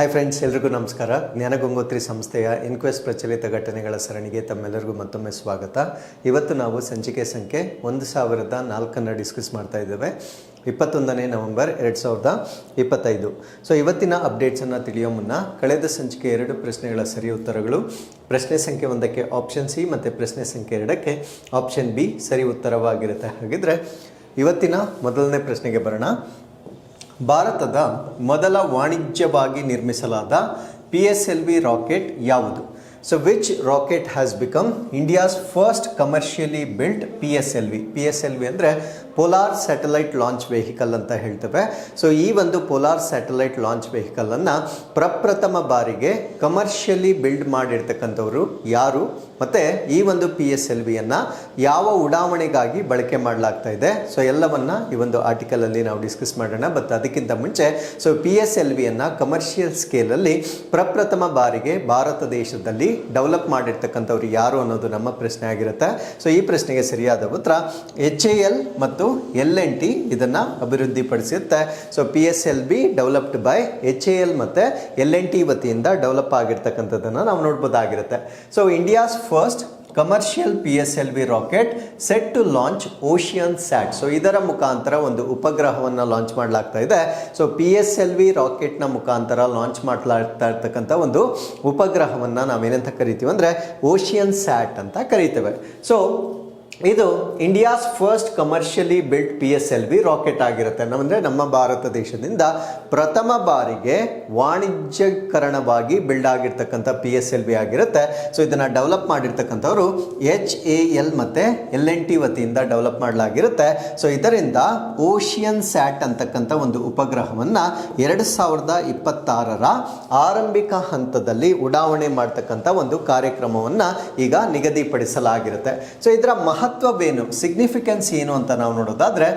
Hi friends ಎಲ್ರಿಗೂ ನಮಸ್ಕಾರ. ಜ್ಞಾನಗಂಗೋತ್ರಿ ಸಂಸ್ಥೆಯ ಇನ್ಕ್ವೆಸ್ಟ್ ಪ್ರಚಲಿತ ಘಟನೆಗಳ ಸರಣಿಗೆ ತಮ್ಮೆಲ್ಲರಿಗೂ ಮತ್ತೊಮ್ಮೆ ಸ್ವಾಗತ. ಇವತ್ತು ನಾವು ಸಂಚಿಕೆ ಸಂಖ್ಯೆ ಒಂದು ಸಾವಿರದ ನಾಲ್ಕನ್ನು ಡಿಸ್ಕಸ್ ಮಾಡ್ತಾ ಇದ್ದೇವೆ. ಇಪ್ಪತ್ತೊಂದನೇ ನವೆಂಬರ್ ಎರಡು ಸಾವಿರದ ಇಪ್ಪತ್ತೈದು. ಸೊ ಇವತ್ತಿನ ಅಪ್ಡೇಟ್ಸನ್ನು ತಿಳಿಯೋ ಮುನ್ನ ಕಳೆದ ಸಂಚಿಕೆ ಎರಡು ಪ್ರಶ್ನೆಗಳ ಸರಿ ಉತ್ತರಗಳು. ಪ್ರಶ್ನೆ ಸಂಖ್ಯೆ ಒಂದಕ್ಕೆ ಆಪ್ಷನ್ ಸಿ ಮತ್ತು ಪ್ರಶ್ನೆ ಸಂಖ್ಯೆ ಎರಡಕ್ಕೆ ಆಪ್ಷನ್ ಬಿ ಸರಿ ಉತ್ತರವಾಗಿರುತ್ತೆ. ಹಾಗಿದ್ರೆ, ಇವತ್ತಿನ ಮೊದಲನೇ ಪ್ರಶ್ನೆಗೆ ಬರೋಣ. ಭಾರತದ ಮೊದಲ ವಾಣಿಜ್ಯವಾಗಿ ನಿರ್ಮಿಸಲಾದ P S L V rocket ಯಾವುದು? So which rocket has become India's first commercially built P S L V P S L V ಅಂದರೆ ಪೋಲಾರ್ ಸ್ಯಾಟಲೈಟ್ ಲಾಂಚ್ ವೆಹಿಕಲ್ ಅಂತ ಹೇಳ್ತೇವೆ. ಸೊ ಈ ಒಂದು ಪೋಲಾರ್ ಸ್ಯಾಟಲೈಟ್ ಲಾಂಚ್ ವೆಹಿಕಲನ್ನು ಪ್ರಪ್ರಥಮ ಬಾರಿಗೆ ಕಮರ್ಷಿಯಲಿ ಬಿಲ್ಡ್ ಮಾಡಿರ್ತಕ್ಕಂಥವ್ರು ಯಾರು? ಮತ್ತು ಈ ಒಂದು ಪಿ ಎಸ್ ಎಲ್ ವಿಯನ್ನು ಯಾವ ಉಡಾವಣೆಗಾಗಿ ಬಳಕೆ ಮಾಡಲಾಗ್ತಾ ಇದೆ? ಸೊ ಎಲ್ಲವನ್ನ ಈ ಒಂದು ಆರ್ಟಿಕಲಲ್ಲಿ ನಾವು ಡಿಸ್ಕಸ್ ಮಾಡೋಣ. ಬಟ್ ಅದಕ್ಕಿಂತ ಮುಂಚೆ ಸೊ ಪಿ ಎಸ್ ಎಲ್ ವಿಯನ್ನು ಕಮರ್ಷಿಯಲ್ ಸ್ಕೇಲಲ್ಲಿ ಪ್ರಪ್ರಥಮ ಬಾರಿಗೆ ಭಾರತ ದೇಶದಲ್ಲಿ ಡೆವಲಪ್ ಮಾಡಿರ್ತಕ್ಕಂಥವ್ರು ಯಾರು ಅನ್ನೋದು ನಮ್ಮ ಪ್ರಶ್ನೆ ಆಗಿರುತ್ತೆ. ಸೊ ಈ ಪ್ರಶ್ನೆಗೆ ಸರಿಯಾದ ಉತ್ತರ ಎಚ್ ಎ ಎಲ್ ಮತ್ತು ಎಲ್ ಎನ್ ಟಿ ಇದನ್ನು ಅಭಿವೃದ್ಧಿಪಡಿಸುತ್ತೆ. So P S L V developed by H A L ಮತ್ತು ಎಲ್ ಎನ್ ಟಿ ವತಿಯಿಂದ ಡೆವಲಪ್ ಆಗಿರ್ತಕ್ಕಂಥದ್ದನ್ನು ನಾವು ನೋಡ್ಬೋದಾಗಿರುತ್ತೆ. So India's first commercial P S L V rocket set to launch Oceansat so ಇದರ ಮುಖಾಂತರ ಒಂದು ಉಪಗ್ರಹವನ್ನು launch ಮಾಡಲಾಗ್ತಾ ಇದೆ. So P S L V ರಾಕೆಟ್ನ ಮುಖಾಂತರ ಲಾಂಚ್ ಮಾಡಲಾಗ್ತಾ ಇರ್ತಕ್ಕಂಥ ಒಂದು ಉಪಗ್ರಹವನ್ನು ನಾವೇನಂತ ಕರಿತೀವಿ ಅಂದರೆ ಓಷಿಯನ್ ಸ್ಯಾಟ್ ಅಂತ ಕರಿತೇವೆ. ಸೊ ಇದು India's first commercially built P S L V rocket ಆಗಿರುತ್ತೆ. ಅಂದರೆ ನಮ್ಮ ಭಾರತ ದೇಶದಿಂದ ಪ್ರಥಮ ಬಾರಿಗೆ ವಾಣಿಜ್ಯಕರಣವಾಗಿ ಬಿಲ್ಡ್ ಆಗಿರ್ತಕ್ಕಂಥ ಪಿ ಎಸ್ ಎಲ್ ವಿ ಆಗಿರುತ್ತೆ. ಸೊ ಇದನ್ನು ಡೆವಲಪ್ ಮಾಡಿರ್ತಕ್ಕಂಥವ್ರು ಎಚ್ ಎ ಎಲ್ ಮತ್ತು ಎಲ್ ಎನ್ ಟಿ ವತಿಯಿಂದ ಡೆವಲಪ್ ಮಾಡಲಾಗಿರುತ್ತೆ. ಸೊ ಇದರಿಂದ ಓಷಿಯನ್ ಸ್ಯಾಟ್ ಅಂತಕ್ಕಂಥ ಒಂದು ಉಪಗ್ರಹವನ್ನು ಎರಡು ಸಾವಿರದ ಇಪ್ಪತ್ತಾರರ ಆರಂಭಿಕ ಹಂತದಲ್ಲಿ ಉಡಾವಣೆ ಮಾಡ್ತಕ್ಕಂಥ ಒಂದು ಕಾರ್ಯಕ್ರಮವನ್ನು ಈಗ ನಿಗದಿಪಡಿಸಲಾಗಿರುತ್ತೆ. ಸೊ ಇದರ ಮಹತ್ವವೇನು? ಸಿಗ್ನಿಫಿಕೆನ್ಸ್ ಏನು ಅಂತ ನಾವು ನೋಡೋದಾದರೆ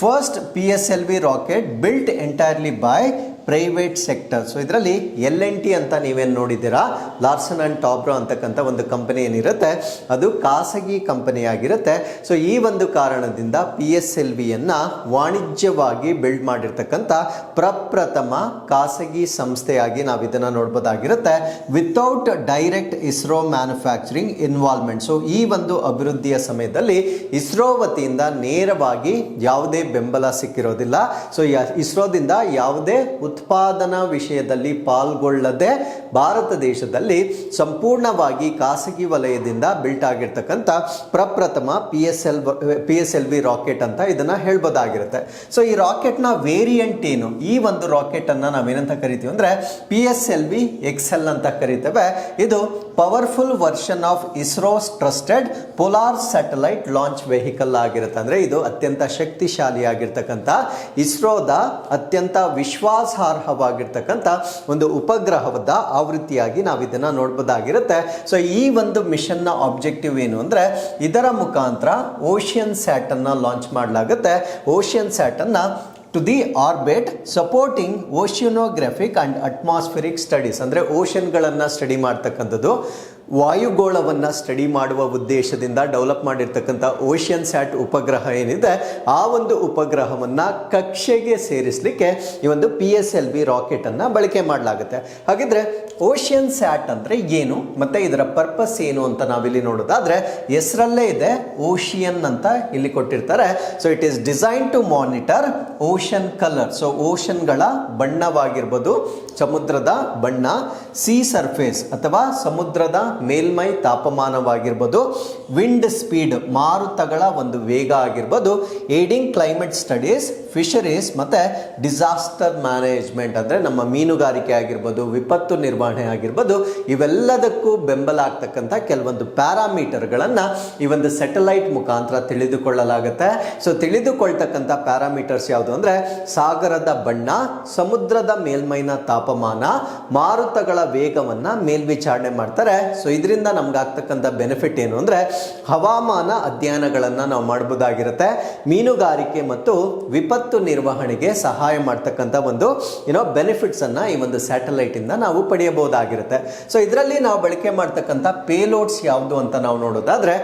first P S L V rocket built entirely by private sector so ಇದರಲ್ಲಿ ಎಲ್ ಎನ್ ಟಿ ಅಂತ ನೀವೇನು ನೋಡಿದ್ದೀರಾ? ಲಾರ್ಸನ್ ಆ್ಯಂಡ್ ಟಾಬ್ರೋ ಅಂತಕ್ಕಂಥ ಒಂದು ಕಂಪನಿ ಏನಿರುತ್ತೆ? ಅದು ಖಾಸಗಿ ಕಂಪನಿ ಆಗಿರುತ್ತೆ. ಸೊ ಈ ಒಂದು ಕಾರಣದಿಂದ ಪಿ ಎಸ್ ಎಲ್ ವಿಯನ್ನು ವಾಣಿಜ್ಯವಾಗಿ ಬಿಲ್ಡ್ ಮಾಡಿರ್ತಕ್ಕಂಥ ಪ್ರಪ್ರಥಮ ಖಾಸಗಿ ಸಂಸ್ಥೆಯಾಗಿ ನಾವು ಇದನ್ನು ನೋಡ್ಬೋದಾಗಿರುತ್ತೆ. Without direct ISRO manufacturing involvement so ಈ ಒಂದು ಅಭಿವೃದ್ಧಿಯ ಸಮಯದಲ್ಲಿ ಇಸ್ರೋ ವತಿಯಿಂದ ನೇರವಾಗಿ ಯಾವುದೇ ಬೆಂಬಲ ಸಿಕ್ಕಿರೋದಿಲ್ಲ. ಸೊ ಇಸ್ರೋದಿಂದ ಯಾವುದೇ ಉತ್ಪಾದನಾ ವಿಷಯದಲ್ಲಿ ಪಾಲ್ಗೊಳ್ಳದೆ ಭಾರತ ದೇಶದಲ್ಲಿ ಸಂಪೂರ್ಣವಾಗಿ ಖಾಸಗಿ ವಲಯದಿಂದ ಬಿಲ್ಟ್ ಆಗಿರ್ತಕ್ಕಂಥ ಪ್ರಪ್ರಥಮ P S L P S L V rocket ಅಂತ ಇದನ್ನು ಹೇಳ್ಬೋದಾಗಿರುತ್ತೆ. ಸೊ ಈ ರಾಕೆಟ್ನ ವೇರಿಯಂಟ್ ಏನು? ಈ ಒಂದು ರಾಕೆಟನ್ನು ನಾವೇನಂತ ಕರಿತೀವಿ ಅಂದರೆ P S L V L ಅಂತ ಕರಿತೇವೆ. ಇದು powerful version of ISRO's trusted polar satellite launch vehicle ಆಗಿರುತ್ತೆ. ಅಂದರೆ ಇದು ಅತ್ಯಂತ ಶಕ್ತಿಶಾಲಿಯಾಗಿರ್ತಕ್ಕಂಥ ಇಸ್ರೋದ ಅತ್ಯಂತ ವಿಶ್ವಾಸಾರ್ಹವಾಗಿರ್ತಕ್ಕಂಥ ಒಂದು ಉಪಗ್ರಹದ ಆವೃತ್ತಿಯಾಗಿ ನಾವು ಇದನ್ನು ನೋಡ್ಬೋದಾಗಿರುತ್ತೆ. ಸೊ ಈ ಒಂದು ಮಿಷನ್ನ ಆಬ್ಜೆಕ್ಟಿವ್ ಏನು ಅಂದರೆ, ಇದರ ಮುಖಾಂತರ ಓಷಿಯನ್ ಸ್ಯಾಟನ್ನು ಲಾಂಚ್ ಮಾಡಲಾಗುತ್ತೆ. Ocean ಸ್ಯಾಟನ್ನು to the orbit supporting oceanographic and atmospheric studies ಅಂದರೆ ಓಷನ್ಗಳನ್ನು ಸ್ಟಡಿ ಮಾಡ್ತಕ್ಕಂಥದ್ದು. ವಾಯುಗೋಳವನ್ನು ಸ್ಟಡಿ ಮಾಡುವ ಉದ್ದೇಶದಿಂದ ಡೆವಲಪ್ ಮಾಡಿರ್ತಕ್ಕಂಥ ಓಷಿಯನ್ ಸ್ಯಾಟ್ ಉಪಗ್ರಹ ಏನಿದೆ, ಆ ಒಂದು ಉಪಗ್ರಹವನ್ನು ಕಕ್ಷೆಗೆ ಸೇರಿಸಲಿಕ್ಕೆ ಈ ಒಂದು ಪಿ ಎಸ್ ಎಲ್ ಬಿ ರಾಕೆಟನ್ನು ಬಳಕೆ ಮಾಡಲಾಗುತ್ತೆ. ಹಾಗಿದ್ರೆ ಓಷಿಯನ್ ಸ್ಯಾಟ್ ಅಂದರೆ ಏನು, ಮತ್ತು ಇದರ ಪರ್ಪಸ್ ಏನು ಅಂತ ನಾವಿಲ್ಲಿ ನೋಡೋದಾದರೆ ಹೆಸರಲ್ಲೇ ಇದೆ ಓಷಿಯನ್ ಅಂತ ಇಲ್ಲಿ ಕೊಟ್ಟಿರ್ತಾರೆ. So it is design to monitor ocean colour so ಓಷನ್ಗಳ ಬಣ್ಣವಾಗಿರ್ಬೋದು ಸಮುದ್ರದ ಬಣ್ಣ ಸಿ ಸರ್ಫೇಸ್ ಅಥವಾ ಸಮುದ್ರದ ಮೇಲ್ಮೈ ತಾಪಮಾನವಾಗಿರ್ಬೋದು. ವಿಂಡ್ ಸ್ಪೀಡ್ ಮಾರುತಗಳ ಒಂದು ವೇಗ ಆಗಿರ್ಬೋದು. ಏಡಿಂಗ್ ಕ್ಲೈಮೇಟ್ ಸ್ಟಡೀಸ್ ಫಿಶರೀಸ್ ಮತ್ತು ಡಿಸಾಸ್ಟರ್ ಮ್ಯಾನೇಜ್ಮೆಂಟ್ ಅಂದರೆ ನಮ್ಮ ಮೀನುಗಾರಿಕೆ ಆಗಿರ್ಬೋದು, ವಿಪತ್ತು ನಿರ್ವಹಣೆ ಆಗಿರ್ಬೋದು. ಇವೆಲ್ಲದಕ್ಕೂ ಬೆಂಬಲ ಆಗ್ತಕ್ಕಂಥ ಕೆಲವೊಂದು ಪ್ಯಾರಾಮೀಟರ್ಗಳನ್ನು ಈ ಒಂದು ಸೆಟಲೈಟ್ ಮುಖಾಂತರ ತಿಳಿದುಕೊಳ್ಳಲಾಗುತ್ತೆ. ಸೊ ತಿಳಿದುಕೊಳ್ತಕ್ಕಂಥ ಪ್ಯಾರಾಮೀಟರ್ಸ್ ಯಾವುದು ಅಂದರೆ, ಸಾಗರದ ಬಣ್ಣ, ಸಮುದ್ರದ ಮೇಲ್ಮೈನ ತಾಪಮಾನ, ಮಾರುತಗಳ ವೇಗವನ್ನು ಮೇಲ್ವಿಚಾರಣೆ ಮಾಡ್ತಾರೆ. ಸೊ ಇದರಿಂದ ನಮ್ಗಾಗ್ತಕ್ಕಂಥ ಬೆನಿಫಿಟ್ ಏನು ಅಂದರೆ, ಹವಾಮಾನ ಅಧ್ಯಯನಗಳನ್ನು ನಾವು ಮಾಡ್ಬೋದಾಗಿರುತ್ತೆ. ಮೀನುಗಾರಿಕೆ ಮತ್ತು ವಿಪತ್ತು ನಿರ್ವಹಣೆಗೆ ಸಹಾಯ ಮಾಡ್ತಕ್ಕಂಥ ಒಂದು ಏನೋ ಬೆನಿಫಿಟ್ಸನ್ನು ಈ ಒಂದು ಸ್ಯಾಟಲೈಟಿಂದ ನಾವು ಪಡೆಯಬಹುದಾಗಿರುತ್ತೆ. ಸೊ ಇದರಲ್ಲಿ ನಾವು ಬಳಕೆ ಮಾಡ್ತಕ್ಕಂಥ ಪೇಲೋಡ್ಸ್ ಯಾವುದು ಅಂತ ನಾವು ನೋಡೋದಾದರೆ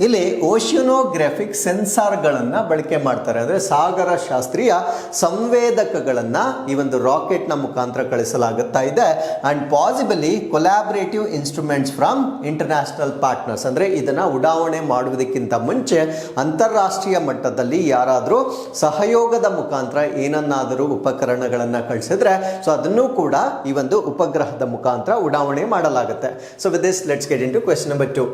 ಇಲ್ಲಿ ಓಷಿಯೋನೋಗ್ರಾಫಿಕ್ ಸೆನ್ಸಾರ್ಗಳನ್ನು ಬಳಕೆ ಮಾಡ್ತಾರೆ. ಅಂದರೆ ಸಾಗರ ಶಾಸ್ತ್ರೀಯ ಸಂವೇದಕಗಳನ್ನು ಈ ಒಂದು ರಾಕೆಟ್ನ ಮುಖಾಂತರ ಕಳಿಸಲಾಗುತ್ತಾ. ಇದೆ. And possibly collaborative instruments from international partners ಅಂದರೆ ಇದನ್ನು ಉಡಾವಣೆ ಮಾಡುವುದಕ್ಕಿಂತ ಮುಂಚೆ ಅಂತಾರಾಷ್ಟ್ರೀಯ ಮಟ್ಟದಲ್ಲಿ ಯಾರಾದರೂ ಸಹಯೋಗದ ಮುಖಾಂತರ ಏನನ್ನಾದರೂ ಉಪಕರಣಗಳನ್ನು ಕಳಿಸಿದ್ರೆ ಸೊ ಅದನ್ನು ಕೂಡ ಈ ಒಂದು ಉಪಗ್ರಹದ ಮುಖಾಂತರ ಉಡಾವಣೆ ಮಾಡಲಾಗುತ್ತೆ. So with this let's get into question number two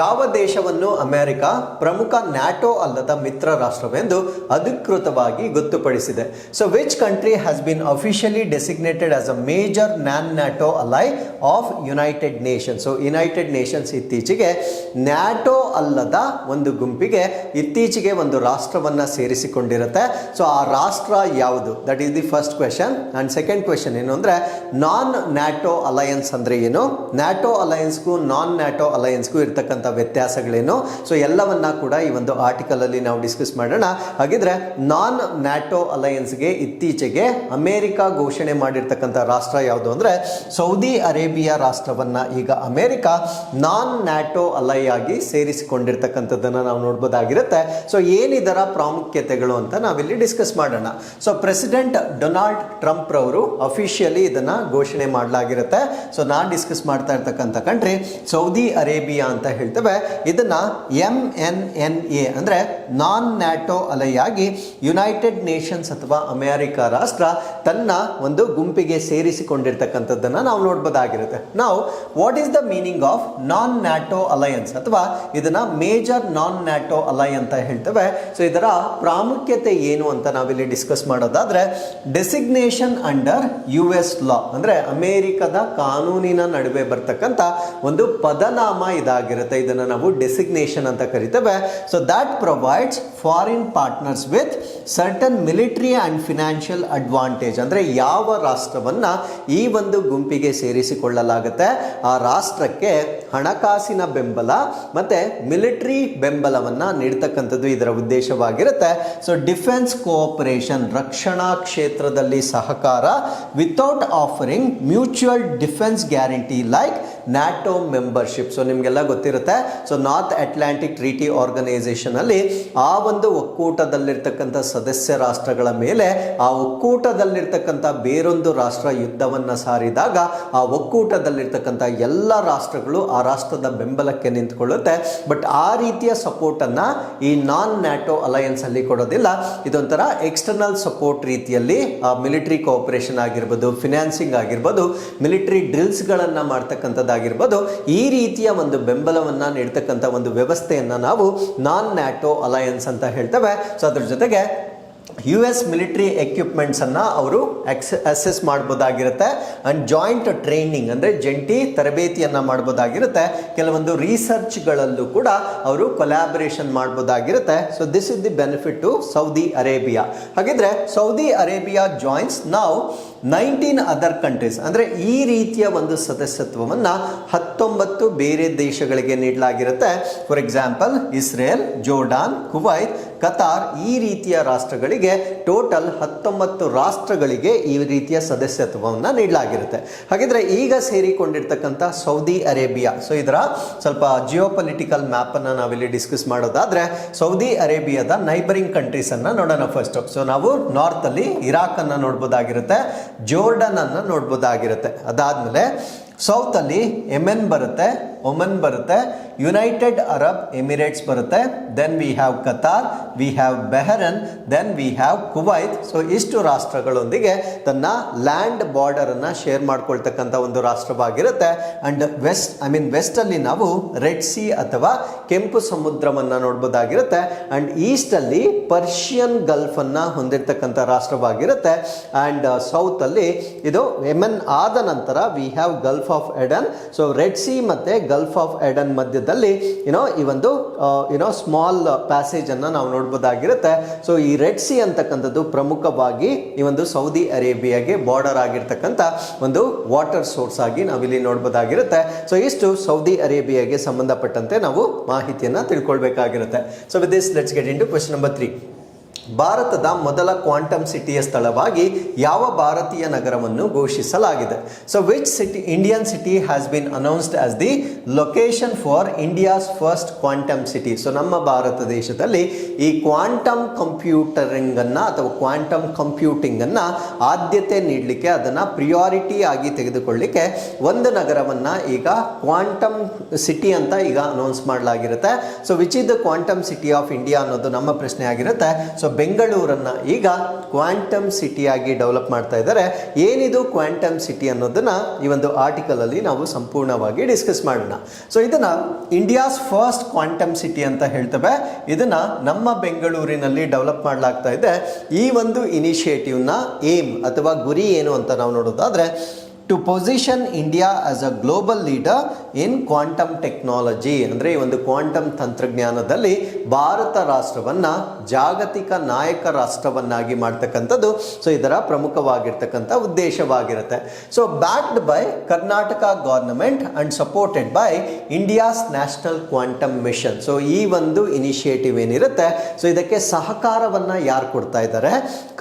ಯಾವ ದೇಶವನ್ನು ಅಮೆರಿಕ ಪ್ರಮುಖ ನ್ಯಾಟೋ ಅಲ್ಲದ ಮಿತ್ರ ರಾಷ್ಟ್ರವೆಂದು ಅಧಿಕೃತವಾಗಿ ಗೊತ್ತುಪಡಿಸಿದೆ? So which country has been officially designated as a major non NATO ally of United Nations so United Nations ಇತ್ತೀಚೆಗೆ ನ್ಯಾಟೋ ಅಲ್ಲದ ಒಂದು ಗುಂಪಿಗೆ ಇತ್ತೀಚೆಗೆ ಒಂದು ರಾಷ್ಟ್ರವನ್ನ ಸೇರಿಸಿಕೊಂಡಿರುತ್ತೆ. ಸೊ ಆ ರಾಷ್ಟ್ರ ಯಾವುದು? That is the first question and second question ಏನು ಅಂದರೆ ನಾನ್ ನ್ಯಾಟೋ ಅಲಯನ್ಸ್ ಅಂದ್ರೆ ಏನು? ನ್ಯಾಟೋ ಅಲಯನ್ಸ್ಗೂ ನಾನ್ ನ್ಯಾಟೋ ಅಲಯನ್ಸ್ಗೂ ಇರ್ತಕ್ಕಂಥ ವ್ಯತ್ಯಾಸಗಳೇನು? ಸೊ ಎಲ್ಲವನ್ನ ಕೂಡ ಈ ಒಂದು ಆರ್ಟಿಕಲ್ ಅಲ್ಲಿ ನಾವು ಡಿಸ್ಕಸ್ ಮಾಡೋಣ. ಹಾಗಿದ್ರೆ ನಾನ್ ನ್ಯಾಟೋ ಅಲಯನ್ಸ್ಗೆ ಇತ್ತೀಚೆಗೆ ಅಮೆರಿಕ ಘೋಷಣೆ ಮಾಡಿರ್ತಕ್ಕಂಥ ರಾಷ್ಟ್ರ ಯಾವುದು? ಅಂದ್ರೆ ಸೌದಿ ಅರೇಬಿಯಾ ರಾಷ್ಟ್ರವನ್ನು ಈಗ ಅಮೇರಿಕಾ ನಾನ್ ನ್ಯಾಟೋ ಅಲೈ ಆಗಿ ಸೇರಿಸಿಕೊಂಡಿರ್ತಕ್ಕಂಥದ್ದನ್ನ ನಾವು ನೋಡ್ಬೋದಾಗಿರುತ್ತೆ. ಸೊ ಏನಿದರ ಪ್ರಾಮುಖ್ಯತೆಗಳು ಅಂತ ನಾವಿಲ್ಲಿ ಡಿಸ್ಕಸ್ ಮಾಡೋಣ. ಸೊ ಪ್ರೆಸಿಡೆಂಟ್ ಡೊನಾಲ್ಡ್ ಟ್ರಂಪ್ ರವರು ಅಫಿಷಿಯಲಿ ಇದನ್ನ ಘೋಷಣೆ ಮಾಡಲಾಗಿರುತ್ತೆ. ಸೊ ನಾನು ಡಿಸ್ಕಸ್ ಮಾಡ್ತಾ ಇರ್ತಕ್ಕಂಥ ಕಂಟ್ರಿ ಸೌದಿ ಅರೇಬಿಯಾ ಅಂತ ಹೇಳ್ತೇವೆ. ಇದನ್ನ ಎಂ ಎನ್ ಎನ್ ಎ ಅಂದ್ರೆ ನಾನ್ ನ್ಯಾಟೋ ಆಗಿ ಯುನೈಟೆಡ್ ನೇಷನ್ಸ್ ಅಥವಾ ಅಮೆರಿಕ ರಾಷ್ಟ್ರ ತನ್ನ ಒಂದು ಗುಂಪಿಗೆ ಸೇರಿಸಿಕೊಂಡಿರ್ತಕ್ಕಂಥದ್ದನ್ನ ನಾವು ನೋಡ್ಬೋದಾಗಿರುತ್ತೆ. ನಾವು what is the meaning of non NATO alliance ಅಥವಾ ಇದನ್ನು ಮೇಜರ್ ನಾನ್ ನ್ಯಾಟೋ ಅಲೈ ಅಂತ ಹೇಳ್ತೇವೆ. ಸೊ ಇದರ ಪ್ರಾಮುಖ್ಯತೆ ಏನು ಅಂತ ನಾವಿಲ್ಲಿ ಡಿಸ್ಕಸ್ ಮಾಡೋದಾದ್ರೆ designation under U S law ಅಂದರೆ ಅಮೇರಿಕದ ಕಾನೂನಿನ ನಡುವೆ ಬರ್ತಕ್ಕಂಥ ಒಂದು ಪದನಾಮ ಇದಾಗಿರುತ್ತೆ. ಇದನ್ನು ನಾವು ಡೆಸಿಗ್ನೇಷನ್ ಅಂತ ಕರಿತೇವೆ. So that provides foreign partners with certain military and financial advantage ಅಂದರೆ ಯಾವ ರಾಷ್ಟ್ರವನ್ನ ಈ ಒಂದು ಗುಂಪಿಗೆ ಸೇರಿಸಿಕೊಳ್ಳಲಾಗುತ್ತೆ. ಆ ರಾಷ್ಟ್ರಕ್ಕೆ ಹಣಕಾಸಿನ ಬೆಂಬಲ ಮತ್ತೆ ಮಿಲಿಟರಿ ಬೆಂಬಲವನ್ನು ನೀಡ್ತಕ್ಕಂಥದ್ದು ಇದರ ಉದ್ದೇಶವಾಗಿರುತ್ತೆ. ಸೊ ಡಿಫೆನ್ಸ್ ಕೋಆಪರೇಷನ್ ರಕ್ಷಣಾ ಕ್ಷೇತ್ರದಲ್ಲಿ ಸಹಕಾರ without offering mutual defence guarantee like NATO membership so ನಿಮಗೆಲ್ಲ ಗೊತ್ತಿರುತ್ತೆ. So North Atlantic Treaty Organization ಅಲ್ಲಿ ಆ ಒಂದು ಒಕ್ಕೂಟದಲ್ಲಿರ್ತಕ್ಕಂಥ ಸದಸ್ಯ ರಾಷ್ಟ್ರಗಳ ಮೇಲೆ ಆ ಒಕ್ಕೂಟದಲ್ಲಿರ್ತಕ್ಕಂಥ ಬೇರೊಂದು ರಾಷ್ಟ್ರ ಯುದ್ಧವನ್ನು ಸಾರಿದಾಗ ಆ ಒಕ್ಕೂಟದಲ್ಲಿರ್ತಕ್ಕಂಥ ಎಲ್ಲ ರಾಷ್ಟ್ರಗಳು ಆ ರಾಷ್ಟ್ರದ ಬೆಂಬಲಕ್ಕೆ ನಿಂತ್ಕೊಳ್ಳುತ್ತೆ. ಬಟ್ ಆ ರೀತಿಯ ಸಪೋರ್ಟ್ ಅನ್ನ ಈ ನಾನ್ ನ್ಯಾಟೋ ಅಲಯನ್ಸ್ ಅಲ್ಲಿ ಕೊಡೋದಿಲ್ಲ. ಇದೊಂಥರ ಎಕ್ಸ್ಟರ್ನಲ್ ಸಪೋರ್ಟ್ ರೀತಿಯಲ್ಲಿ ಮಿಲಿಟರಿ ಕೋಆಪರೇಷನ್ ಆಗಿರ್ಬೋದು ಫಿನಾನ್ಸಿಂಗ್ ಆಗಿರ್ಬೋದು ಮಿಲಿಟರಿ ಡ್ರಿಲ್ಸ್ಗಳನ್ನು ಮಾಡ್ತಕ್ಕಂಥದ್ದಾಗಿರ್ಬೋದು ಈ ರೀತಿಯ ಒಂದು ಬೆಂಬಲವನ್ನು ನೀಡ್ತಕ್ಕಂಥ ಒಂದು ವ್ಯವಸ್ಥೆಯನ್ನು ನಾವು ನಾನ್ ನ್ಯಾಟೋ ಅಲಯನ್ಸ್ ಅಂತ ಹೇಳ್ತೇವೆ. ಸೊ, ಅದ್ರ ಜೊತೆಗೆ ಯು ಎಸ್ ಮಿಲಿಟ್ರಿ ಎಕ್ವಿಪ್ಮೆಂಟ್ಸನ್ನು ಅವರು ಎಕ್ಸ್ ಅಸೆಸ್ ಮಾಡ್ಬೋದಾಗಿರುತ್ತೆ. ಆ್ಯಂಡ್ ಜಾಯಿಂಟ್ ಟ್ರೈನಿಂಗ್ ಅಂದರೆ ಜಂಟಿ ತರಬೇತಿಯನ್ನು ಮಾಡ್ಬೋದಾಗಿರುತ್ತೆ. ಕೆಲವೊಂದು ರಿಸರ್ಚ್ಗಳಲ್ಲೂ ಕೂಡ ಅವರು collaboration ಮಾಡ್ಬೋದಾಗಿರುತ್ತೆ. So this is the benefit to Saudi Arabia ಹಾಗಿದ್ರೆ ಸೌದಿ ಅರೇಬಿಯಾ ಜಾಯಿನ್ಸ್ ನಾವು ನೈನ್ಟೀನ್ ಅದರ್ ಕಂಟ್ರೀಸ್ ಅಂದರೆ ಈ ರೀತಿಯ ಒಂದು ಸದಸ್ಯತ್ವವನ್ನು ಹತ್ತೊಂಬತ್ತು ಬೇರೆ ದೇಶಗಳಿಗೆ ನೀಡಲಾಗಿರುತ್ತೆ. For example Israel Jordan Kuwait Qatar ಈ ರೀತಿಯ ರಾಷ್ಟ್ರಗಳಿಗೆ ಟೋಟಲ್ ಹತ್ತೊಂಬತ್ತು ರಾಷ್ಟ್ರಗಳಿಗೆ ಈ ರೀತಿಯ ಸದಸ್ಯತ್ವವನ್ನು ನೀಡಲಾಗಿರುತ್ತೆ. ಹಾಗಿದ್ರೆ ಈಗ ಸೇರಿಕೊಂಡಿರ್ತಕ್ಕಂಥ ಸೌದಿ ಅರೇಬಿಯಾ ಸೊ ಇದರ ಸ್ವಲ್ಪ ಜಿಯೋ ಪೊಲಿಟಿಕಲ್ ಮ್ಯಾಪನ್ನು ನಾವಿಲ್ಲಿ ಡಿಸ್ಕಸ್ ಮಾಡೋದಾದ್ರೆ ಸೌದಿ ಅರೇಬಿಯಾದ ನೈಬರಿಂಗ್ ಕಂಟ್ರೀಸನ್ನು ನೋಡೋಣ ಫಸ್ಟ್ ಸೊ ನಾವು ನಾರ್ತಲ್ಲಿ ಇರಾಕನ್ನು ನೋಡ್ಬೋದಾಗಿರುತ್ತೆ ಜೋರ್ಡನನ್ನು ನೋಡ್ಬೋದಾಗಿರುತ್ತೆ. ಅದಾದ್ಮೇಲೆ ಸೌತಲ್ಲಿ ಎಮೆನ್ ಬರುತ್ತೆ ಒಮನ್ ಬರುತ್ತೆ ಯುನೈಟೆಡ್ ಅರಬ್ ಎಮಿರೇಟ್ಸ್ ಬರುತ್ತೆ then we have Qatar we have Bahrain then we have Kuwait so ಇಷ್ಟು ರಾಷ್ಟ್ರಗಳೊಂದಿಗೆ ತನ್ನ ಲ್ಯಾಂಡ್ ಬಾರ್ಡರನ್ನು ಶೇರ್ ಮಾಡ್ಕೊಳ್ತಕ್ಕಂಥ ಒಂದು ರಾಷ್ಟ್ರವಾಗಿರುತ್ತೆ. ಅಂಡ್ ವೆಸ್ಟ್ ಐ ಮೀನ್ ವೆಸ್ಟಲ್ಲಿ ನಾವು ರೆಡ್ ಸಿ ಅಥವಾ ಕೆಂಪು ಸಮುದ್ರವನ್ನು ನೋಡ್ಬೋದಾಗಿರುತ್ತೆ. ಅಂಡ್ ಈಸ್ಟಲ್ಲಿ ಪರ್ಷಿಯನ್ ಗಲ್ಫನ್ನು ಹೊಂದಿರತಕ್ಕಂಥ ರಾಷ್ಟ್ರವಾಗಿರುತ್ತೆ. ಆ್ಯಂಡ್ ಸೌತಲ್ಲಿ ಇದು ಎಮನ್ ಆದ ನಂತರ we have Gulf of Aden so Red Sea ಮತ್ತು ಗಲ್ಫ್ ಆಫ್ ಎಡನ್ ಮಧ್ಯದಲ್ಲಿ ಏನೋ ಈ ಒಂದು ಏನೋ ಸ್ಮಾಲ್ ಪ್ಯಾಸೇಜನ್ನು ನಾವು ನೋಡ್ಬೋದಾಗಿರುತ್ತೆ. ಸೊ ಈ ರೆಡ್ ಸಿ ಅಂತಕ್ಕಂಥದ್ದು ಪ್ರಮುಖವಾಗಿ ಈ ಒಂದು ಸೌದಿ ಅರೇಬಿಯಾಗೆ ಬಾರ್ಡರ್ ಆಗಿರ್ತಕ್ಕಂಥ ಒಂದು ವಾಟರ್ ಸೋರ್ಸ್ ಆಗಿ ನಾವಿಲ್ಲಿ ನೋಡ್ಬೋದಾಗಿರುತ್ತೆ. ಸೊ ಇಷ್ಟು ಸೌದಿ ಅರೇಬಿಯಾಗೆ ಸಂಬಂಧಪಟ್ಟಂತೆ ನಾವು ಮಾಹಿತಿಯನ್ನು ತಿಳ್ಕೊಳ್ಬೇಕಾಗಿರುತ್ತೆ. So with this let's get in to question number three ಭಾರತದ ಮೊದಲ ಕ್ವಾಂಟಮ್ ಸಿಟಿಯ ಸ್ಥಳವಾಗಿ ಯಾವ ಭಾರತೀಯ ನಗರವನ್ನು ಘೋಷಿಸಲಾಗಿದೆ? So which city Indian city has been announced as the location for India's first quantum city so ನಮ್ಮ ಭಾರತ ದೇಶದಲ್ಲಿ ಈ ಕ್ವಾಂಟಮ್ ಕಂಪ್ಯೂಟರಿಂಗ್ ಅನ್ನ ಅಥವಾ ಕ್ವಾಂಟಮ್ ಕಂಪ್ಯೂಟಿಂಗ್ ಅನ್ನ ಆದ್ಯತೆ ನೀಡಲಿಕ್ಕೆ ಅದನ್ನ ಪ್ರಿಯಾರಿಟಿ ಆಗಿ ತೆಗೆದುಕೊಳ್ಳಿಕ್ಕೆ ಒಂದು ನಗರವನ್ನ ಈಗ ಕ್ವಾಂಟಮ್ ಸಿಟಿ ಅಂತ ಈಗ announce ಮಾಡಲಾಗಿರುತ್ತೆ. So which is the quantum city of India ಅನ್ನೋದು ನಮ್ಮ ಪ್ರಶ್ನೆ ಆಗಿರುತ್ತೆ ಸೊ ಬೆಂಗಳೂರನ್ನ ಈಗ ಕ್ವಾಂಟಮ್ ಸಿಟಿಯಾಗಿ ಡೆವಲಪ್ ಮಾಡ್ತಾ ಇದ್ದಾರೆ. ಏನಿದು ಕ್ವಾಂಟಮ್ ಸಿಟಿ ಅನ್ನೋದನ್ನ ಈ ಒಂದು ಆರ್ಟಿಕಲ್ ಅಲ್ಲಿ ನಾವು ಸಂಪೂರ್ಣವಾಗಿ ಡಿಸ್ಕಸ್ ಮಾಡೋಣ. ಸೊ ಇದನ್ನ ಇಂಡಿಯಾಸ್ ಫಸ್ಟ್ ಕ್ವಾಂಟಮ್ ಸಿಟಿ ಅಂತ ಹೇಳ್ತವೆ. ಇದನ್ನ ನಮ್ಮ ಬೆಂಗಳೂರಿನಲ್ಲಿ ಡೆವಲಪ್ ಮಾಡಲಾಗ್ತಾ ಇದೆ. ಈ ಒಂದು ಇನಿಷಿಯೇಟಿವ್ನ ಏಮ್ ಅಥವಾ ಗುರಿ ಏನು ಅಂತ ನಾವು ನೋಡೋದಾದ್ರೆ to position India as a global leader in quantum technology ಅಂದರೆ ಈ ಒಂದು ಕ್ವಾಂಟಮ್ ತಂತ್ರಜ್ಞಾನದಲ್ಲಿ ಭಾರತ ರಾಷ್ಟ್ರವನ್ನ ಜಾಗತಿಕ ನಾಯಕ ರಾಷ್ಟ್ರವನ್ನಾಗಿ ಮಾಡ್ತಕ್ಕಂಥದ್ದು. ಸೊ ಇದರ ಪ್ರಮುಖವಾಗಿರ್ತಕ್ಕಂಥ ಉದ್ದೇಶವಾಗಿರುತ್ತೆ. So backed by Karnataka government and supported by India's national quantum mission so ಈ ಒಂದು ಇನಿಷಿಯೇಟಿವ್ ಏನಿರುತ್ತೆ? ಸೊ ಇದಕ್ಕೆ ಸಹಕಾರವನ್ನು ಯಾರು ಕೊಡ್ತಾ ಇದ್ದಾರೆ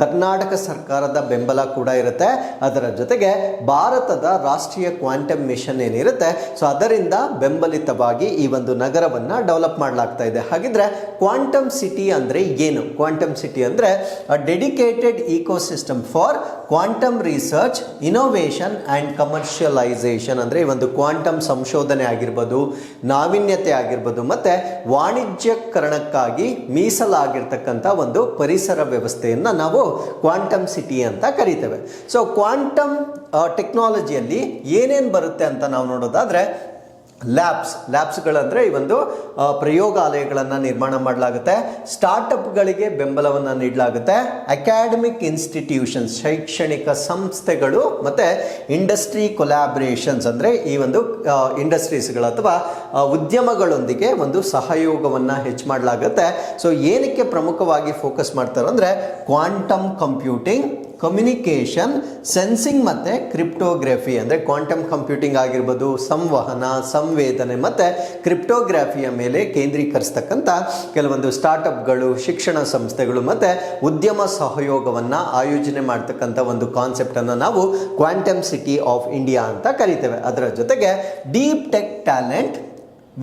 ಕರ್ನಾಟಕ ಸರ್ಕಾರದ ಬೆಂಬಲ ಕೂಡ ಇರುತ್ತೆ. ಅದರ ಜೊತೆಗೆ ಭಾರತದ ರಾಷ್ಟ್ರೀಯ ಕ್ವಾಂಟಮ್ ಮಿಷನ್ ಏನಿರುತ್ತೆ? ಸೊ ಅದರಿಂದ ಬೆಂಬಲಿತವಾಗಿ ಈ ಒಂದು ನಗರವನ್ನು ಡೆವಲಪ್ ಮಾಡಲಾಗ್ತಾ ಇದೆ. ಹಾಗಿದ್ರೆ ಕ್ವಾಂಟಮ್ ಸಿಟಿ ಅಂದ್ರೆ ಏನು? ಕ್ವಾಂಟಮ್ ಸಿಟಿ ಅಂದ್ರೆ dedicated ecosystem for quantum research innovation and commercialisation ಅಂದರೆ ಈ ಒಂದು ಕ್ವಾಂಟಮ್ ಸಂಶೋಧನೆ ಆಗಿರ್ಬೋದು, ನಾವೀನ್ಯತೆ ಆಗಿರ್ಬೋದು, ಮತ್ತು ವಾಣಿಜ್ಯಕರಣಕ್ಕಾಗಿ ಮೀಸಲಾಗಿರ್ತಕ್ಕಂಥ ಒಂದು ಪರಿಸರ ವ್ಯವಸ್ಥೆಯನ್ನು ನಾವು ಕ್ವಾಂಟಮ್ ಸಿಟಿ ಅಂತ ಕರಿತೇವೆ. ಸೊ ಕ್ವಾಂಟಮ್ ಟೆಕ್ನಾಲಜಿಯಲ್ಲಿ ಏನೇನು ಬರುತ್ತೆ ಅಂತ ನಾವು ನೋಡೋದಾದ್ರೆ ಲ್ಯಾಬ್ಸ್, ಲ್ಯಾಬ್ಸ್ಗಳಂದರೆ ಈ ಒಂದು ಪ್ರಯೋಗಾಲಯಗಳನ್ನು ನಿರ್ಮಾಣ ಮಾಡಲಾಗುತ್ತೆ. ಸ್ಟಾರ್ಟಪ್ಗಳಿಗೆ ಬೆಂಬಲವನ್ನು ನೀಡಲಾಗುತ್ತೆ. ಅಕಾಡೆಮಿಕ್ ಇನ್ಸ್ಟಿಟ್ಯೂಷನ್ಸ್, ಶೈಕ್ಷಣಿಕ ಸಂಸ್ಥೆಗಳು ಮತ್ತು ಇಂಡಸ್ಟ್ರಿ ಕೊಲ್ಯಾಬ್ರೇಷನ್ಸ್ ಅಂದರೆ ಈ ಒಂದು ಇಂಡಸ್ಟ್ರೀಸ್ಗಳು ಅಥವಾ ಉದ್ಯಮಗಳೊಂದಿಗೆ ಒಂದು ಸಹಯೋಗವನ್ನು ಹೆಚ್ಚು ಮಾಡಲಾಗುತ್ತೆ. ಸೊ, ಏನಕ್ಕೆ ಪ್ರಮುಖವಾಗಿ ಫೋಕಸ್ ಮಾಡ್ತಾರೆ ಅಂದರೆ ಕ್ವಾಂಟಮ್ ಕಂಪ್ಯೂಟಿಂಗ್ ಕಮ್ಯುನಿಕೇಷನ್ ಸೆನ್ಸಿಂಗ್ ಮತ್ತು ಕ್ರಿಪ್ಟೋಗ್ರಫಿ ಅಂದರೆ ಕ್ವಾಂಟಮ್ ಕಂಪ್ಯೂಟಿಂಗ್ ಆಗಿರ್ಬೋದು, ಸಂವಹನ, ಸಂವೇದನೆ ಮತ್ತು ಕ್ರಿಪ್ಟೋಗ್ರಫಿಯ ಮೇಲೆ ಕೇಂದ್ರೀಕರಿಸ್ತಕ್ಕಂಥ ಕೆಲವೊಂದು ಸ್ಟಾರ್ಟಪ್ಗಳು ಶಿಕ್ಷಣ ಸಂಸ್ಥೆಗಳು ಮತ್ತು ಉದ್ಯಮ ಸಹಯೋಗವನ್ನು ಆಯೋಜನೆ ಮಾಡ್ತಕ್ಕಂಥ ಒಂದು ಕಾನ್ಸೆಪ್ಟನ್ನು ನಾವು ಕ್ವಾಂಟಮ್ ಸಿಟಿ ಆಫ್ ಇಂಡಿಯಾ ಅಂತ ಕರಿತೇವೆ. ಅದರ ಜೊತೆಗೆ deep tech talent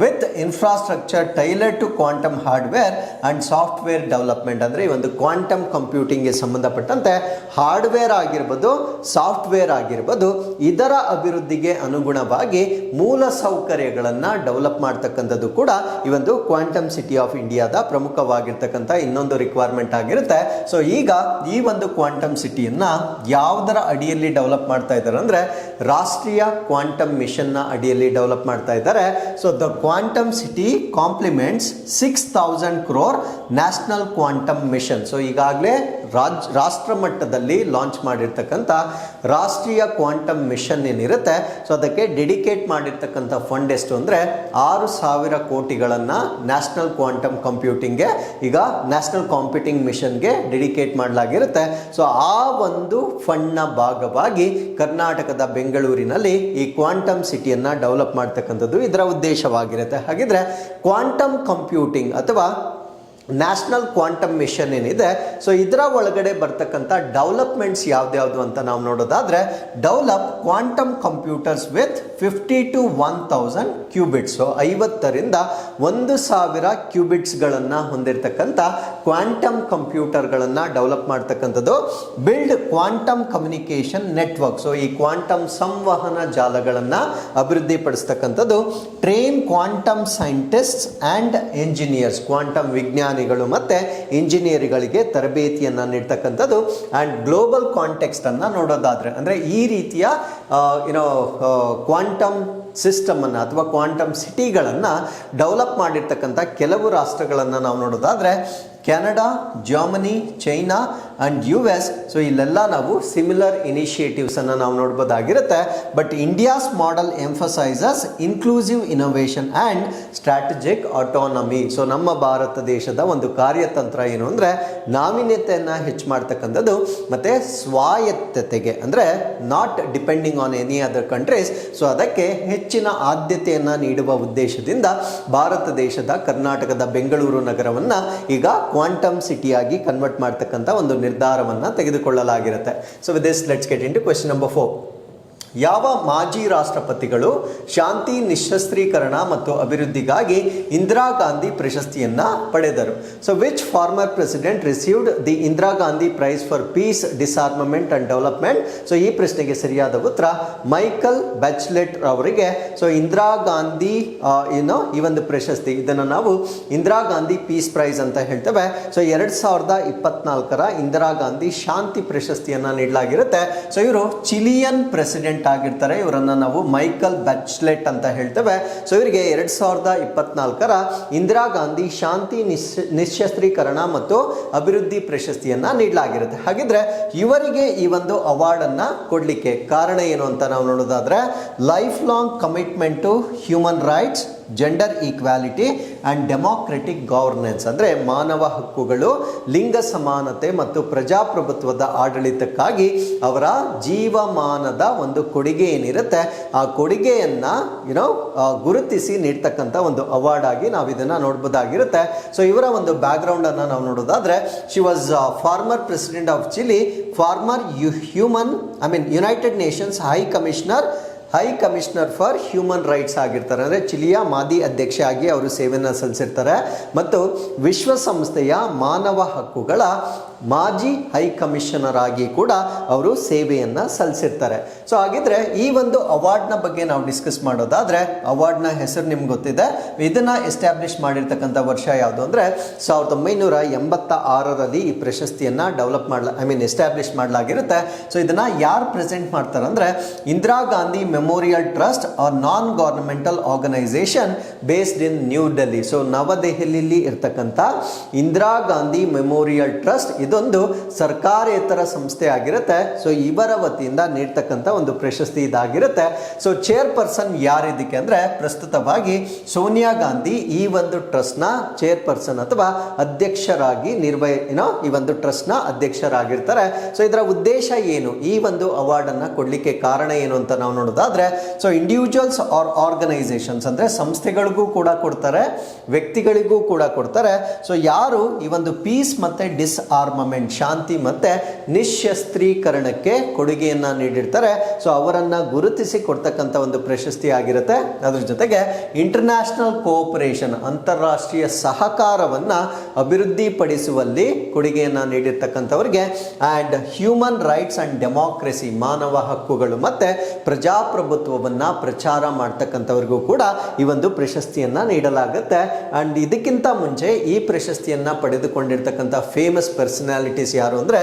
with infrastructure tailor to quantum hardware and software development ಅಂದರೆ ಈ ಒಂದು ಕ್ವಾಂಟಮ್ ಕಂಪ್ಯೂಟಿಂಗ್ಗೆ ಸಂಬಂಧಪಟ್ಟಂತೆ ಹಾರ್ಡ್ವೇರ್ ಆಗಿರ್ಬೋದು ಸಾಫ್ಟ್ವೇರ್ ಆಗಿರ್ಬೋದು, ಇದರ ಅಭಿವೃದ್ಧಿಗೆ ಅನುಗುಣವಾಗಿ ಮೂಲ ಸೌಕರ್ಯಗಳನ್ನು ಡೆವಲಪ್ ಮಾಡ್ತಕ್ಕಂಥದ್ದು ಕೂಡ ಈ ಒಂದು ಕ್ವಾಂಟಮ್ ಸಿಟಿ ಆಫ್ ಇಂಡಿಯಾದ ಪ್ರಮುಖವಾಗಿರ್ತಕ್ಕಂಥ ಇನ್ನೊಂದು ರಿಕ್ವೈರ್ಮೆಂಟ್ ಆಗಿರುತ್ತೆ. ಸೊ ಈಗ ಈ ಒಂದು ಕ್ವಾಂಟಮ್ ಸಿಟಿಯನ್ನು ಯಾವುದರ ಅಡಿಯಲ್ಲಿ ಡೆವಲಪ್ ಮಾಡ್ತಾ ಇದ್ದಾರೆ ಅಂದರೆ ರಾಷ್ಟ್ರೀಯ ಕ್ವಾಂಟಮ್ ಮಿಷನ್ನ ಅಡಿಯಲ್ಲಿ ಡೆವಲಪ್ ಮಾಡ್ತಾ ಇದ್ದಾರೆ. So the quantum city complements six thousand crore national quantum mission so ಈಗಾಗಲೇ ರಾಜ್, ರಾಷ್ಟ್ರ ಮಟ್ಟದಲ್ಲಿ ಲಾಂಚ್ ಮಾಡಿರ್ತಕ್ಕಂಥ ರಾಷ್ಟ್ರೀಯ ಕ್ವಾಂಟಮ್ ಮಿಷನ್ ಏನಿರುತ್ತೆ ಸೊ ಅದಕ್ಕೆ ಡೆಡಿಕೇಟ್ ಮಾಡಿರ್ತಕ್ಕಂಥ ಫಂಡ್ ಎಷ್ಟು ಅಂದರೆ ಆರು ಸಾವಿರ ಕೋಟಿಗಳನ್ನು ನ್ಯಾಷನಲ್ ಕ್ವಾಂಟಮ್ ಕಂಪ್ಯೂಟಿಂಗ್ಗೆ ಈಗ ನ್ಯಾಷನಲ್ ಕಾಂಪ್ಯೂಟಿಂಗ್ ಮಿಷನ್ಗೆ ಡೆಡಿಕೇಟ್ ಮಾಡಲಾಗಿರುತ್ತೆ. ಸೊ ಆ ಒಂದು ಫಂಡ್ನ ಭಾಗವಾಗಿ ಕರ್ನಾಟಕದ ಬೆಂಗಳೂರಿನಲ್ಲಿ ಈ ಕ್ವಾಂಟಮ್ ಸಿಟಿಯನ್ನು ಡೆವಲಪ್ ಮಾಡ್ತಕ್ಕಂಥದ್ದು ಇದರ ಉದ್ದೇಶವಾಗಿರುತ್ತೆ ಹಾಗಿದ್ರೆ ಕ್ವಾಂಟಮ್ ಕಂಪ್ಯೂಟಿಂಗ್ ಅಥವಾ ನ್ಯಾಷನಲ್ ಕ್ವಾಂಟಮ್ ಮಿಷನ್ ಏನಿದೆ, ಸೊ ಇದರ ಒಳಗಡೆ ಬರ್ತಕ್ಕಂಥ ಡೆವಲಪ್ಮೆಂಟ್ಸ್ ಯಾವ್ದ್ಯಾವ್ದು ಅಂತ ನಾವು ನೋಡೋದಾದ್ರೆ, develop quantum computers with fifty to one thousand qubits. ಐವತ್ತರಿಂದ ಒಂದು ಸಾವಿರ ಕ್ಯೂಬಿಟ್ಸ್ಗಳನ್ನು ಹೊಂದಿರತಕ್ಕಂಥ ಕ್ವಾಂಟಮ್ ಕಂಪ್ಯೂಟರ್ಗಳನ್ನು ಡೆವಲಪ್ ಮಾಡ್ತಕ್ಕಂಥದ್ದು build quantum communication network. So ಈ ಕ್ವಾಂಟಮ್ ಸಂವಹನ ಜಾಲಗಳನ್ನು ಅಭಿವೃದ್ಧಿಪಡಿಸ್ತಕ್ಕಂಥದ್ದು train quantum scientist and engineers, quantum ವಿಜ್ಞಾನಿಗಳು ಮತ್ತು ಇಂಜಿನಿಯರ್ಗಳಿಗೆ ತರಬೇತಿಯನ್ನು ನೀಡ್ತಕ್ಕಂಥದ್ದು ಆ್ಯಂಡ್ ಗ್ಲೋಬಲ್ ಕಾಂಟೆಕ್ಸ್ಟನ್ನು ನೋಡೋದಾದರೆ, ಅಂದರೆ ಈ ರೀತಿಯ ಏನೋ ಕ್ವಾಂಟಮ್ ಸಿಸ್ಟಮನ್ನು ಅಥವಾ ಕ್ವಾಂಟಮ್ ಸಿಟಿಗಳನ್ನು ಡೆವಲಪ್ ಮಾಡಿರ್ತಕ್ಕಂಥ ಕೆಲವು ರಾಷ್ಟ್ರಗಳನ್ನು ನಾವು ನೋಡೋದಾದರೆ Canada, Germany, China and U S. So ಇಲ್ಲೆಲ್ಲ ನಾವು ಸಿಮಿಲರ್ ಇನಿಷಿಯೇಟಿವ್ಸನ್ನು ನಾವು ನೋಡ್ಬೋದಾಗಿರುತ್ತೆ. But India's model emphasises inclusive innovation and strategic autonomy so ನಮ್ಮ ಭಾರತ ದೇಶದ ಒಂದು ಕಾರ್ಯತಂತ್ರ ಏನು ಅಂದರೆ ನಾವೀನ್ಯತೆಯನ್ನು ಹೆಚ್ಚು ಮಾಡ್ತಕ್ಕಂಥದ್ದು ಮತ್ತು ಸ್ವಾಯತ್ತತೆಗೆ, ಅಂದರೆ not depending on any other countries so ಅದಕ್ಕೆ ಹೆಚ್ಚಿನ ಆದ್ಯತೆಯನ್ನು ನೀಡುವ ಉದ್ದೇಶದಿಂದ ಭಾರತ ದೇಶದ ಕರ್ನಾಟಕದ ಬೆಂಗಳೂರು ನಗರವನ್ನು ಈಗ ಕ್ವಾಂಟಮ್ ಸಿಟಿಯಾಗಿ ಕನ್ವರ್ಟ್ ಮಾಡ್ತಕ್ಕಂಥ ಒಂದು ನಿರ್ಧಾರವನ್ನು ತೆಗೆದುಕೊಳ್ಳಲಾಗಿರುತ್ತೆ. So with this let's get in to question number four ಯಾವ ಮಾಜಿ ರಾಷ್ಟ್ರಪತಿಗಳು ಶಾಂತಿ, ನಿಶಸ್ತ್ರೀಕರಣ ಮತ್ತು ಅಭಿವೃದ್ಧಿಗಾಗಿ ಇಂದಿರಾ ಗಾಂಧಿ ಪ್ರಶಸ್ತಿಯನ್ನ ಪಡೆದರು? So which former president received the Indira Gandhi Prize for Peace Disarmament and Development so ಈ ಪ್ರಶ್ನೆಗೆ ಸರಿಯಾದ ಉತ್ತರ ಮೈಕಲ್ ಬ್ಯಾಚ್ಲೆಟ್ ಅವರಿಗೆ ಸೊ ಇಂದಿರಾ ಗಾಂಧಿ ಏನು ಈ ಒಂದು ಪ್ರಶಸ್ತಿ. ಇದನ್ನು ನಾವು ಇಂದಿರಾ ಗಾಂಧಿ ಪೀಸ್ ಪ್ರೈಸ್ ಅಂತ ಹೇಳ್ತೇವೆ. ಸೊ ಎರಡು ಸಾವಿರದ ಇಪ್ಪತ್ನಾಲ್ಕರ ಇಂದಿರಾ ಗಾಂಧಿ ಶಾಂತಿ ಪ್ರಶಸ್ತಿಯನ್ನ ನೀಡಲಾಗಿರುತ್ತೆ. ಸೊ ಇವರು ಚಿಲಿಯನ್ ಪ್ರೆಸಿಡೆಂಟ್ ಆಗಿರ್ತಾರೆ, ಇವರನ್ನ ನಾವು ಮೈಕಲ್ ಬ್ಯಾಚ್ಲೆಟ್ ಅಂತ ಹೇಳ್ತೇವೆ. ಸೊ ಇವರಿಗೆ ಎರಡು ಸಾವಿರದ ಇಪ್ಪತ್ನಾಲ್ಕರ ಇಂದಿರಾ ಗಾಂಧಿ ಶಾಂತಿ ನಿಶ್ ನಿಶಸ್ತ್ರೀಕರಣ ಮತ್ತು ಅಭಿವೃದ್ಧಿ ಪ್ರಶಸ್ತಿಯನ್ನ ನೀಡಲಾಗಿರುತ್ತೆ. ಹಾಗಿದ್ರೆ ಇವರಿಗೆ ಈ ಒಂದು ಅವಾರ್ಡ್ ಕೊಡಲಿಕ್ಕೆ ಕಾರಣ ಏನು ಅಂತ ನಾವು ನೋಡೋದಾದ್ರೆ life long commitment human rights gender equality and democratic governance ಅಂದರೆ ಮಾನವ ಹಕ್ಕುಗಳು, ಲಿಂಗ ಸಮಾನತೆ ಮತ್ತು ಪ್ರಜಾಪ್ರಭುತ್ವದ ಆಡಳಿತಕ್ಕಾಗಿ ಅವರ ಜೀವಮಾನದ ಒಂದು ಕೊಡುಗೆ ಏನಿರುತ್ತೆ, ಆ ಕೊಡುಗೆಯನ್ನು ಯುನೋ ಗುರುತಿಸಿ ನೀಡ್ತಕ್ಕಂಥ ಒಂದು ಅವಾರ್ಡ್ ಆಗಿ ನಾವು ಇದನ್ನು ನೋಡ್ಬೋದಾಗಿರುತ್ತೆ. ಸೊ ಇವರ ಒಂದು ಬ್ಯಾಕ್ಗ್ರೌಂಡನ್ನು ನಾವು ನೋಡೋದಾದರೆ she was former president of Chile former U human I mean United Nations High Commissioner High Commissioner for Human Rights ಆಗಿರ್ತಾರೆ. ಅಂದರೆ ಚಿಲಿಯ ಮಾದಿ ಅಧ್ಯಕ್ಷ ಆಗಿ ಅವರು ಸೇವೆಯನ್ನು ಸಲ್ಲಿಸಿರ್ತಾರೆ. ಮತ್ತು ವಿಶ್ವಸಂಸ್ಥೆಯ ಮಾನವ ಹಕ್ಕುಗಳ ಮಾಜಿ ಹೈ ಕಮಿಷನರ್ ಆಗಿ ಕೂಡ ಅವರು ಸೇವೆಯನ್ನು ಸಲ್ಲಿಸಿರ್ತಾರೆ. ಸೊ ಹಾಗಿದ್ರೆ ಈ ಒಂದು ಅವಾರ್ಡ್ನ ಬಗ್ಗೆ ನಾವು ಡಿಸ್ಕಸ್ ಮಾಡೋದಾದ್ರೆ, ಅವಾರ್ಡ್ನ ಹೆಸರು ನಿಮ್ಗೆ ಗೊತ್ತಿದೆ. ಇದನ್ನ ಎಸ್ಟಾಬ್ಲಿಷ್ ಮಾಡಿರ್ತಕ್ಕಂಥ ವರ್ಷ ಯಾವುದು ಅಂದರೆ, ಸಾವಿರದ ಒಂಬೈನೂರ ಎಂಬತ್ತ ಆರರಲ್ಲಿ ಈ ಪ್ರಶಸ್ತಿಯನ್ನ ಡೆವಲಪ್ ಮಾಡಲ ಐ ಮೀನ್ ಎಸ್ಟಾಬ್ಲಿಷ್ ಮಾಡಲಾಗಿರುತ್ತೆ. ಸೊ ಇದನ್ನ ಯಾರು ಪ್ರೆಸೆಂಟ್ ಮಾಡ್ತಾರೆ ಅಂದರೆ Indira Gandhi Memorial Trust or non governmental organisation based in New Delhi so ನವದೆಹಲಿಯಲ್ಲಿ ಇರ್ತಕ್ಕಂಥ ಇಂದಿರಾ ಗಾಂಧಿ ಮೆಮೋರಿಯಲ್ ಟ್ರಸ್ಟ್ ಇದೊಂದು ಸರ್ಕಾರೇತರ ಸಂಸ್ಥೆ ಆಗಿರುತ್ತೆ. ಸೊ ಇವರ ವತಿಯಿಂದ ನೀಡ್ತಕ್ಕಂಥ ಒಂದು ಪ್ರಶಸ್ತಿ ಇದಾಗಿರುತ್ತೆ. ಸೊ ಚೇರ್ಪರ್ಸನ್ ಯಾರಿದ್ದಕ್ಕೆ ಅಂದರೆ ಪ್ರಸ್ತುತವಾಗಿ ಸೋನಿಯಾ ಗಾಂಧಿ ಈ ಒಂದು ಟ್ರಸ್ಟ್ನ ಚೇರ್ಪರ್ಸನ್ ಅಥವಾ ಅಧ್ಯಕ್ಷರಾಗಿ ನಿರ್ವಹ ಏನೋ ಈ ಒಂದು ಟ್ರಸ್ಟ್ನ ಅಧ್ಯಕ್ಷರಾಗಿರ್ತಾರೆ. ಸೊ ಇದರ ಉದ್ದೇಶ ಏನು? ಈ ಒಂದು ಅವಾರ್ಡನ್ನು ಕೊಡಲಿಕ್ಕೆ ಕಾರಣ ಏನು ಅಂತ ನಾವು ನೋಡೋದಾದ್ರೆ ಸೊ ಇಂಡಿವಿಜುವಲ್ಸ್ ಆರ್ ಆರ್ಗನೈಸೇಷನ್ಸ್ ಅಂದರೆ ಸಂಸ್ಥೆಗಳಿಗೂ ಕೂಡ ಕೊಡ್ತಾರೆ, ವ್ಯಕ್ತಿಗಳಿಗೂ ಕೂಡ ಕೊಡ್ತಾರೆ. ಸೊ ಯಾರು ಈ ಒಂದು ಪೀಸ್ ಮತ್ತು ಡಿಸ್ಆರ್ಮಮೆಂಟ್ ಶಾಂತಿ ಮತ್ತೆ ನಿಶಸ್ತ್ರೀಕರಣಕ್ಕೆ ಕೊಡುಗೆಯನ್ನ ನೀಡಿರ್ತಾರೆ ಸೊ ಅವರನ್ನು ಗುರುತಿಸಿ ಕೊಡ್ತಕ್ಕಂಥ ಒಂದು ಪ್ರಶಸ್ತಿ ಆಗಿರುತ್ತೆ. ಅದ್ರ ಜೊತೆಗೆ ಇಂಟರ್ನ್ಯಾಷನಲ್ ಕೋಆಪರೇಷನ್ ಅಂತಾರಾಷ್ಟ್ರೀಯ ಸಹಕಾರವನ್ನು ಅಭಿವೃದ್ಧಿಪಡಿಸುವಲ್ಲಿ ಕೊಡುಗೆಯನ್ನು ನೀಡಿರ್ತಕ್ಕಂಥವ್ರಿಗೆ and human rights and democracy ಮಾನವ ಹಕ್ಕುಗಳು ಮತ್ತೆ ಪ್ರಜಾಪ್ರಭುತ್ವವನ್ನ ಪ್ರಚಾರ ಮಾಡ್ತಕ್ಕಂಥವ್ರಿಗೂ ಕೂಡ ಈ ಒಂದು ಪ್ರಶಸ್ತಿಯನ್ನು ನೀಡಲಾಗುತ್ತೆ. ಆ್ಯಂಡ್ ಇದಕ್ಕಿಂತ ಮುಂಚೆ ಈ ಪ್ರಶಸ್ತಿಯನ್ನು ಪಡೆದುಕೊಂಡಿರ್ತಕ್ಕಂಥ ಫೇಮಸ್ ಪರ್ಸನಾಲಿಟೀಸ್ ಯಾರು ಅಂದರೆ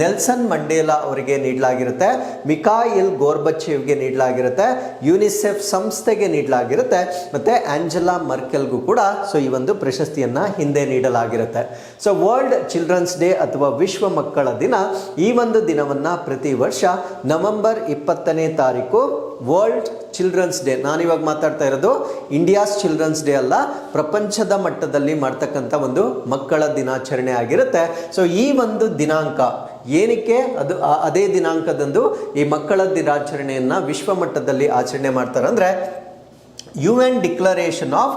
ನೆಲ್ಸನ್ ಮಂಡೇಲಾ ಅವರಿಗೆ ನೀಡಲಾಗಿರುತ್ತೆ ಮಿಕಾಯಿಲ್ ಗೋರ್ಬಚೇವ್ಗೆ ನೀಡಲಾಗಿರುತ್ತೆ, ಯುನಿಸೆಫ್ ಸಂಸ್ಥೆಗೆ ನೀಡಲಾಗಿರುತ್ತೆ, ಮತ್ತು ಆಂಜೆಲಾ ಮರ್ಕೆಲ್ಗೂ ಕೂಡ ಸೊ ಈ ಒಂದು ಪ್ರಶಸ್ತಿಯನ್ನು ಹಿಂದೆ ನೀಡಲಾಗಿರುತ್ತೆ. ಸೊ ವರ್ಲ್ಡ್ ಚಿಲ್ಡ್ರನ್ಸ್ ಡೇ ಅಥವಾ ವಿಶ್ವ ಮಕ್ಕಳ ದಿನ ಈ ಒಂದು ದಿನವನ್ನು ಪ್ರತಿ ವರ್ಷ ನವೆಂಬರ್ ಇಪ್ಪತ್ತನೇ ತಾರೀಕು ವರ್ಲ್ಡ್ ಚಿಲ್ಡ್ರನ್ಸ್ ಡೇ ನಾನಿವಾಗ ಮಾತಾಡ್ತಾ ಇರೋದು ಇಂಡಿಯಾಸ್ ಚಿಲ್ಡ್ರನ್ಸ್ ಡೇ ಅಲ್ಲ, ಪ್ರಪಂಚದ ಮಟ್ಟದಲ್ಲಿ ಮಾಡ್ತಕ್ಕಂಥ ಒಂದು ಮಕ್ಕಳ ದಿನಾಚರಣೆ ಆಗಿರುತ್ತೆ. ಸೊ ಈ ಒಂದು ದಿನಾಂಕ, ಏನಕ್ಕೆ ಅದು ಅದೇ ದಿನಾಂಕದಂದು ಈ ಮಕ್ಕಳ ದಿನಾಚರಣೆಯನ್ನು ವಿಶ್ವ ಮಟ್ಟದಲ್ಲಿ ಆಚರಣೆ ಮಾಡ್ತಾರೆ ಅಂದರೆ U N declaration of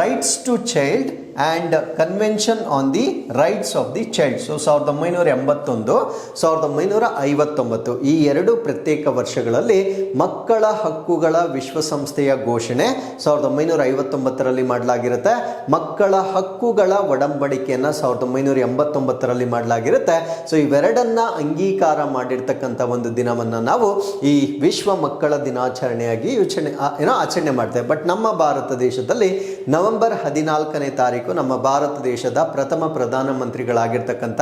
rights to child and convention on the rights of the child so ಸಾವಿರದ ಒಂಬೈನೂರ ಎಂಬತ್ತೊಂದು, ಸಾವಿರದ ಒಂಬೈನೂರ ಐವತ್ತೊಂಬತ್ತು, ಈ ಎರಡು ಪ್ರತ್ಯೇಕ ವರ್ಷಗಳಲ್ಲಿ ಮಕ್ಕಳ ಹಕ್ಕುಗಳ ವಿಶ್ವಸಂಸ್ಥೆಯ ಘೋಷಣೆ ಸಾವಿರದ ಒಂಬೈನೂರ ಐವತ್ತೊಂಬತ್ತರಲ್ಲಿ ಮಾಡಲಾಗಿರುತ್ತೆ. ಮಕ್ಕಳ ಹಕ್ಕುಗಳ ಒಡಂಬಡಿಕೆಯನ್ನು ಸಾವಿರದ ಒಂಬೈನೂರ ಎಂಬತ್ತೊಂಬತ್ತರಲ್ಲಿ ಮಾಡಲಾಗಿರುತ್ತೆ. ಸೊ ಇವೆರಡನ್ನ ಅಂಗೀಕಾರ ಮಾಡಿರ್ತಕ್ಕಂಥ ಒಂದು ದಿನವನ್ನು ನಾವು ಈ ವಿಶ್ವ ಮಕ್ಕಳ ದಿನಾಚರಣೆಯಾಗಿ ಯೋಚನೆ ಏನೋ ಆಚರಣೆ ಮಾಡ್ತೇವೆ. ಬಟ್ ನಮ್ಮ ಭಾರತ ದೇಶದಲ್ಲಿ ನವೆಂಬರ್ ಹದಿನಾಲ್ಕನೇ ತಾರೀಕು ನಮ್ಮ ಭಾರತ ದೇಶದ ಪ್ರಥಮ ಪ್ರಧಾನಮಂತ್ರಿಗಳಾಗಿರ್ತಕ್ಕಂಥ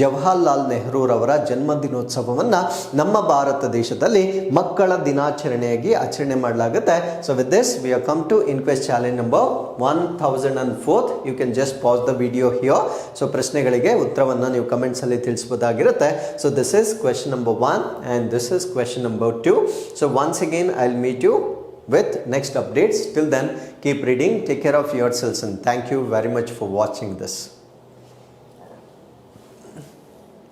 ಜವಾಹರ್ಲಾಲ್ ನೆಹರೂರವರ ಜನ್ಮದಿನೋತ್ಸವವನ್ನು ನಮ್ಮ ಭಾರತ ದೇಶದಲ್ಲಿ ಮಕ್ಕಳ ದಿನಾಚರಣೆಯಾಗಿ ಆಚರಣೆ ಮಾಡಲಾಗುತ್ತೆ. So with this we are come to inquest challenge number one thousand and fourth you can just pause the video here so ಪ್ರಶ್ನೆಗಳಿಗೆ ಉತ್ತರವನ್ನು ನೀವು ಕಮೆಂಟ್ಸಲ್ಲಿ ತಿಳಿಸ್ಬೋದಾಗಿರುತ್ತೆ so this is question number one and this is question number two so once again I will meet you with next updates. Till then, keep reading, take care of yourselves, and thank you very much for watching this.